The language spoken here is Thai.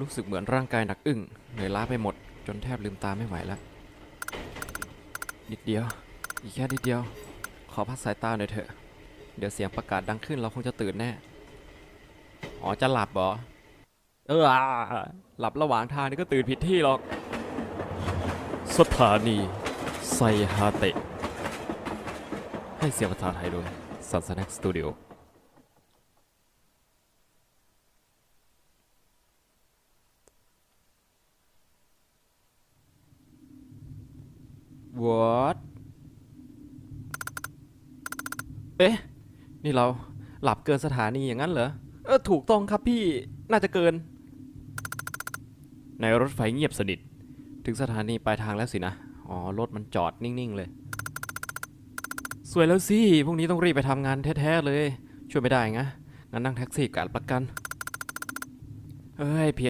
รู้สึกเหมือนร่างกายหนักอึ้งเหนื่อยล้าไปหมด จนแทบลืมตาไม่ไหวแล้ว นิดเดียว อีกแค่นิดเดียว ขอพักสายตาหน่อยเถอะ เดี๋ยวเสียงประกาศดังขึ้นเราคงจะตื่นแน่ อ๋อจะหลับเหรอ เออ หลับระหว่างทางนี่ก็ตื่นผิดที่หรอก สถานีไซฮาเตะ ให้เสียงภาษาไทยโดยสันสแน็คสตูดิโอ What เอ๊ะ นี่เราหลับเกินสถานีอย่างนั้นเหรอ เออ ถูกต้องครับพี่ น่าจะเกิน ในรถไฟเงียบสนิท ถึงสถานีปลายทางแล้วสินะ อ๋อ รถมันจอดนิ่ง ๆ เลย สวยแล้วสิ พรุ่งนี้ต้องรีบไปทำงานแท้ ๆ เลย ช่วยไม่ได้ไงงั้นนั่งแท็กซี่กับประกัน เอ้ยเพีย